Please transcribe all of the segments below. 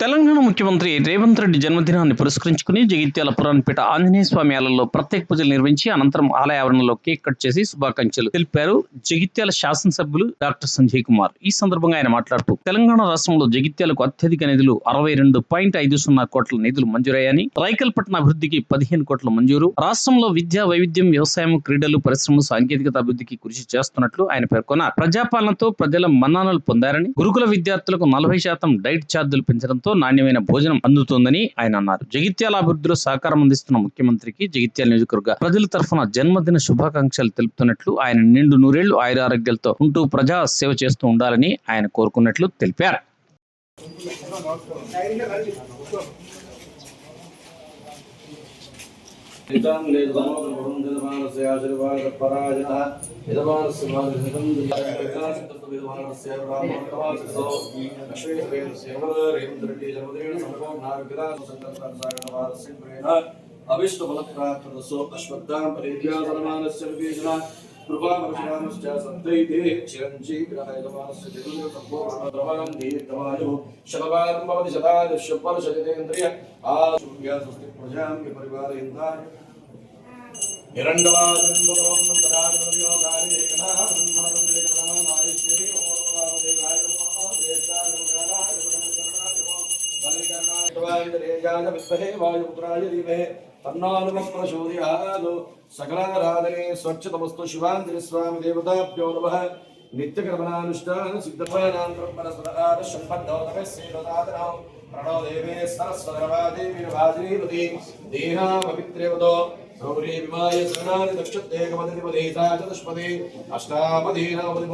తెలంగాణ ముఖ్యమంత్రి రేవంత్ రెడ్డి జన్మదినాన్ని పురస్కరించుకుని జగిత్యాల పురాణపేట ఆంజనేయ స్వామి ఆలయంలో ప్రత్యేక పూజలు నిర్వహించి అనంతరం ఆలయ ఆవరణలో కేక్ కట్ చేసి శుభాకాంక్షలు తెలిపారు జగిత్యాల శాసనసభ్యులు డాక్టర్ సంజయ్ కుమార్. ఈ సందర్భంగా ఆయన మాట్లాడుతూ తెలంగాణ రాష్ట్రంలో జగిత్యాలకు అత్యధిక నిధులు అరవై రెండు పాయింట్ ఐదు సున్నా కోట్ల నిధులు మంజూరయ్యాయని రైకల్పట్న అభివృద్ధికి పదిహేను కోట్ల మంజూరు రాష్ట్రంలో విద్యా వైవిధ్యం వ్యవసాయం క్రీడలు పరిశ్రమలు సాంకేతికత అభివృద్ధికి కృషి చేస్తున్నట్లు ఆయన పేర్కొన్నారు. ప్రజాపాలనతో ప్రజల మన్నానాలు పొందారని గురుకుల విద్యార్థులకు నలభై శాతం డైట్ ఛార్జీలు పెంచడంతో నాణ్యమైన భోజనం అందుతోందని ఆయన అన్నారు. జగిత్యాల అభివృద్ధిలో సహకారం అందిస్తున్న ముఖ్యమంత్రికి జగిత్యాల నియోజకవర్గ ప్రజల తరఫున జన్మదిన శుభాకాంక్షలు తెలుపుతున్నట్లు ఆయన నిండు నూరేళ్ళు ఆయురారోగ్యాలతో ఉంటూ ప్రజా సేవ చేస్తూ ఉండాలని ఆయన కోరుకున్నట్లు తెలిపారు. అవిష్ట अभिष्टफलप्राप्तदसो अश्वत्थां परिध्यासनमानस्य विवेचना कृपामभिरामश्च सन्तैते चिरञ्जीग्रहयमानस्य जगन्सम्पूर्णप्रभां दीर्घमायुः शतवारं भवति शतादृश्यपरशतेन्द्रिय आशुभ्या स्वस्ति प्रजां परिपालयन्तानि సకలారాధనే స్వచ్ఛతమస్తు శివాంజలి స్వామి దేవతాభ్యో నమ నిత్యకర్మణానుష్ఠాన సిద్ధపానాం బ్రహ్మణస్వరాద సంపద్దౌతమే సేవదాతనాం ప్రణో దేవే సరస్వతరవాదేవి వాజనీపతి దేహామపిత్రేవతో గౌరీ విమాయ శరణాని దక్షత్తేకమధిపతి సా చతుష్పది అష్టాపదీనామది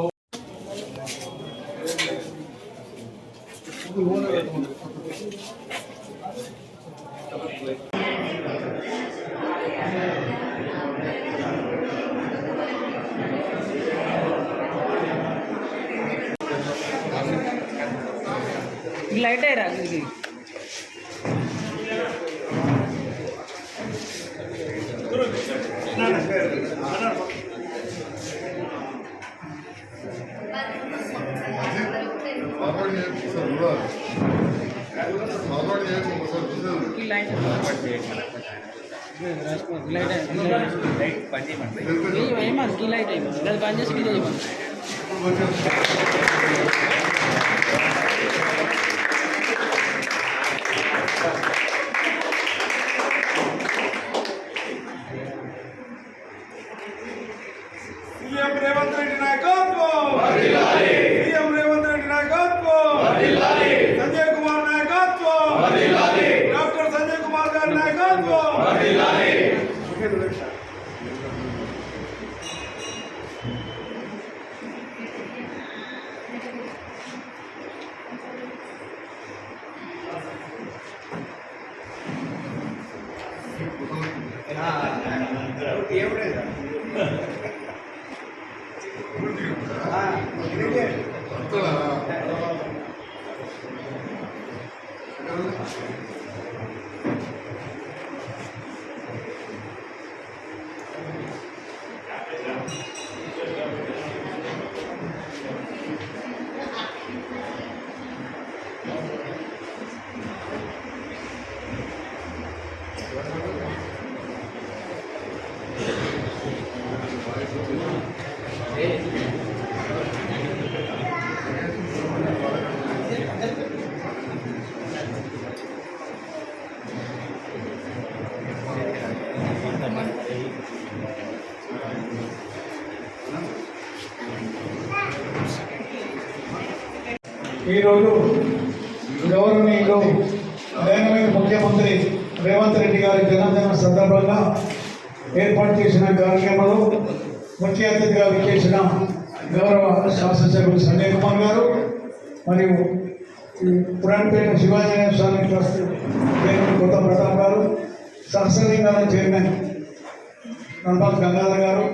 లైట్ అయ్యరా ఇది మాట్లాడి నేర్పిస్తారు మాట్లాడి నేర్పిస్తారు ఈ లైట్ లైట్ ఏమది ఈ లైట్ అయ్యి అది బంద్ ఎవడే ఈరోజు గౌరవనీయులు దైనమిక ముఖ్యమంత్రి రేవంత్ రెడ్డి గారి జన్మదిన సందర్భంగా ఏర్పాటు చేసిన కార్యక్రమంలో ముఖ్య అతిథిగా విచ్చేసిన గౌరవ శాసనసభ్యులు సంజయ్ కుమార్ గారు మరియు పురాణపేట శివాజీ స్వామి ట్రస్ట్ చైర్మన్ కొత్త ప్రతాప్ గారు సహస్రలింగాల చైర్మన్ నంబాల్ గంగాధర్ గారు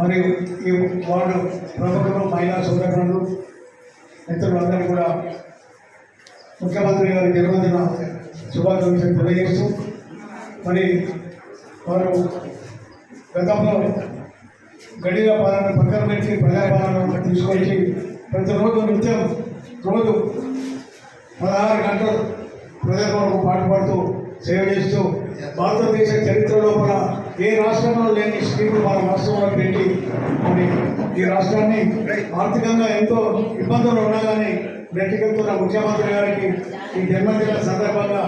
మరియు ఈ వార్డు ప్రముఖులు మహిళా సోదరులు మిత్రులందరూ కూడా ముఖ్యమంత్రి గారి జన్మదిన శుభాకాంక్షలు తెలియజేస్తూ మరి వారు గతంలో గడియ పాలన పక్కన పెట్టి ప్రజాపాలన తీసుకొచ్చి ప్రతిరోజు నిత్యం రోజు పదహారు గంటలు ప్రజల పాటు పాటుపడుతూ సేవ చేస్తూ భారతదేశ చరిత్ర లోపల ఏ రాష్ట్రంలో లేని స్కీములు మన రాష్ట్రంలో పెట్టి మరి ఈ రాష్ట్రాన్ని ఆర్థికంగా ఎంతో ఇబ్బందులు ఉన్నా కానీ నెట్టుకెళ్తున్న ముఖ్యమంత్రి గారికి ఈ జన్మదిన సందర్భంగా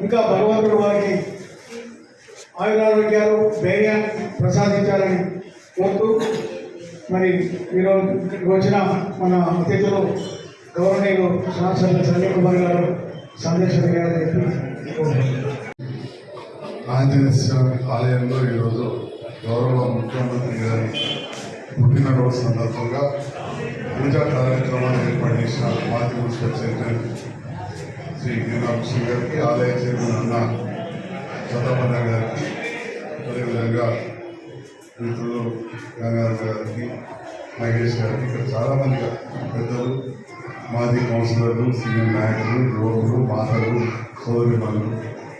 ఇంకా భగవంతుడు వారికి ఆయురారోగ్యాలు ధైర్యాన్ని ప్రసాదించాలని కోరుతూ మరి ఈరోజు ఇక్కడికి వచ్చిన మన అతిథులు గవర్నీయులు శాసన సంజయ్ కుమార్ గారు సందేశం గారు ఆంజనేయ స్వామి ఆలయంలో ఈరోజు గౌరవ ముఖ్యమంత్రి గారి పుట్టినరోజు సందర్భంగా పూజా కార్యక్రమాలు ఏర్పాటు చేసిన మాజీ మున్సిపల్ చైర్మన్ శ్రీ గిరిరామకృష్ణ గారికి ఆలయ చైర్మన్ అన్న చంద్రపన్న గారికి అదేవిధంగా మిత్రులు గంగారావు గారికి మహేష్ గారికి ఇక్కడ చాలామంది పెద్దలు మాజీ కౌన్సిలర్లు సీనియర్ నాయకులు యువకులు మాతలు సోదరిమణులు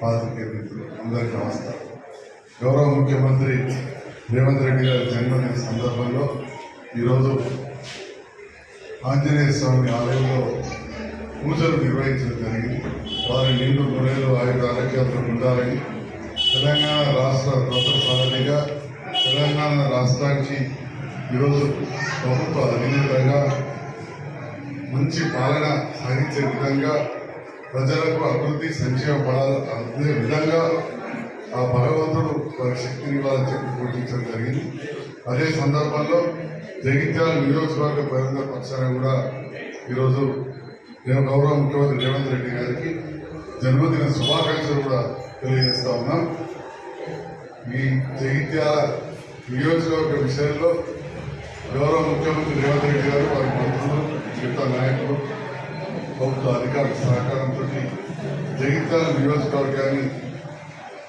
పాత్రికేయ మిత్రులు అందరికీ నమస్కారం గౌరవ ముఖ్యమంత్రి రేవంత్ రెడ్డి గారి జన్మదిన సందర్భంలో ఈరోజు ఆంజనేయ స్వామి ఆలయంలో పూజలు నిర్వహించడం జరిగింది వారి నిండు గుణేలు ఆయుధ ఆరోగ్యాలతో ఉండాలని తెలంగాణ రాష్ట్ర ప్రభుత్వ సాధనగా తెలంగాణ రాష్ట్రానికి ఈరోజు ప్రభుత్వ అధినేతగా మంచి పాలన సాగించే విధంగా ప్రజలకు అభివృద్ధి సంక్షేమ పడాలి అందే విధంగా ఆ భగవంతుడు వారి శక్తిని వాళ్ళని చెప్పి పూజించడం జరిగింది. అదే సందర్భంలో జగిత్యాల నియోజకవర్గ ప్రజల పక్షాన కూడా ఈరోజు నేను గౌరవ ముఖ్యమంత్రి రేవంత్ రెడ్డి గారికి జన్మదిన శుభాకాంక్షలు కూడా తెలియజేస్తా ఉన్నాం. ఈ జగిత్యాల నియోజకవర్గ విషయంలో గౌరవ ముఖ్యమంత్రి రేవంత్ రెడ్డి గారు వారి మంత్రులు మిగతా నాయకులు ప్రభుత్వ అధికారుల సహకారంతో జగిత్యాల నియోజకవర్గాన్ని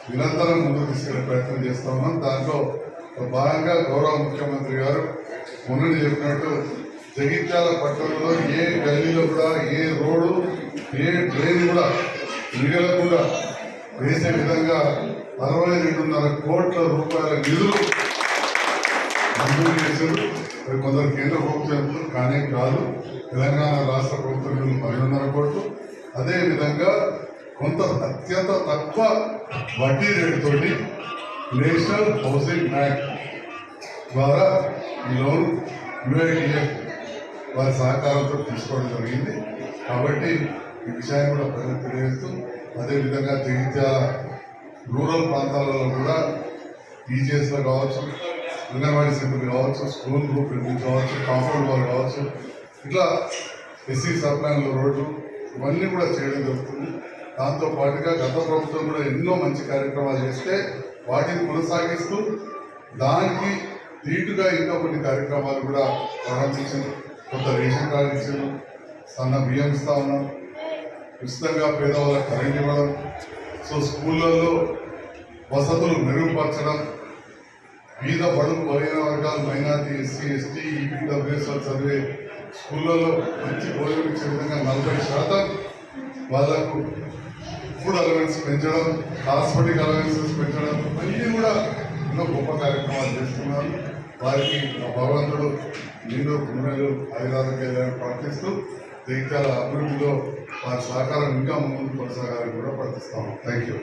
నిరంతరం ముందుకు తీసుకెళ్ళే ప్రయత్నం చేస్తా ఉన్నాం. దాంట్లో భాగంగా గౌరవ ముఖ్యమంత్రి గారు మొన్నటి చెప్పినట్టు జగిత్యాల పట్టణంలో ఏ గల్లీలో కూడా ఏ రోడ్డు ఏ డ్రైన్ కూడా మిగలకుండా వేసే విధంగా అరవై రెండున్నర కోట్ల రూపాయల నిధులు మంజూరు చేశారు. మరి కొందరు కేంద్ర ప్రభుత్వం కానీ కాదు తెలంగాణ రాష్ట్ర ప్రభుత్వం నిధులు పన్నెండున్నర కోట్లు అదేవిధంగా కొంత అత్యంత తక్కువ వడ్డీ రేటుతోటి నేషనల్ హౌసింగ్ బ్యాంక్ ద్వారా ఈ లోన్ యుఐడిఎఫ్ వారి సహకారంతో తీసుకోవడం జరిగింది. కాబట్టి ఈ విషయాన్ని కూడా ప్రజలకు తెలియజేస్తూ అదేవిధంగా జగిత్యాల రూరల్ ప్రాంతాలలో కూడా టీచర్స్లో కావచ్చు అంగన్వాడీ సెంటర్ కావచ్చు స్కూల్ గ్రూప్ కావచ్చు కాంపౌండ్ వాల్ కావచ్చు ఇట్లా ఎస్సీ సప్లాన్ల రోడ్లు ఇవన్నీ కూడా చేయడం జరుగుతుంది. దాంతో పాటుగా గత ప్రభుత్వం కూడా ఎన్నో మంచి కార్యక్రమాలు చేస్తే వాటిని కొనసాగిస్తూ దానికి ధీటుగా ఇంకా కొన్ని కార్యక్రమాలు కూడా ప్రారంభించారు కొత్త రేషన్ కార్డు ఇచ్చారు సన్న బియ్యం ఇస్తా ఉన్నాం. ఉచితంగా పేదవాళ్ళకి కరెంట్ ఇవ్వడం సో స్కూళ్ళల్లో వసతులు మెరుగుపరచడం వివిధ బడుగు బలహీన వర్గాలు మైనార్టీ ఎస్సీ ఎస్టీ ఈపీడబ్ల్యూఎస్ చదివే స్కూళ్ళలో మంచి భోజనం ఇచ్చే విధంగా నలభై శాతం వాళ్ళకు ఫుడ్ అలవెన్స్ పెంచడం హాస్పిటల్ అలవెన్సెస్ పెంచడం అన్నీ కూడా ఎన్నో గొప్ప కార్యక్రమాలు చేస్తున్నారు. వారికి భగవంతుడు నిండు పుణ్యాలు ఆయుధారోగ్యాలను ప్రార్థిస్తూ దేశాల అభివృద్ధిలో వారి సహకారం ఇంకా ముందు కొనసాగాలని కూడా ప్రార్థిస్తాము. Thank you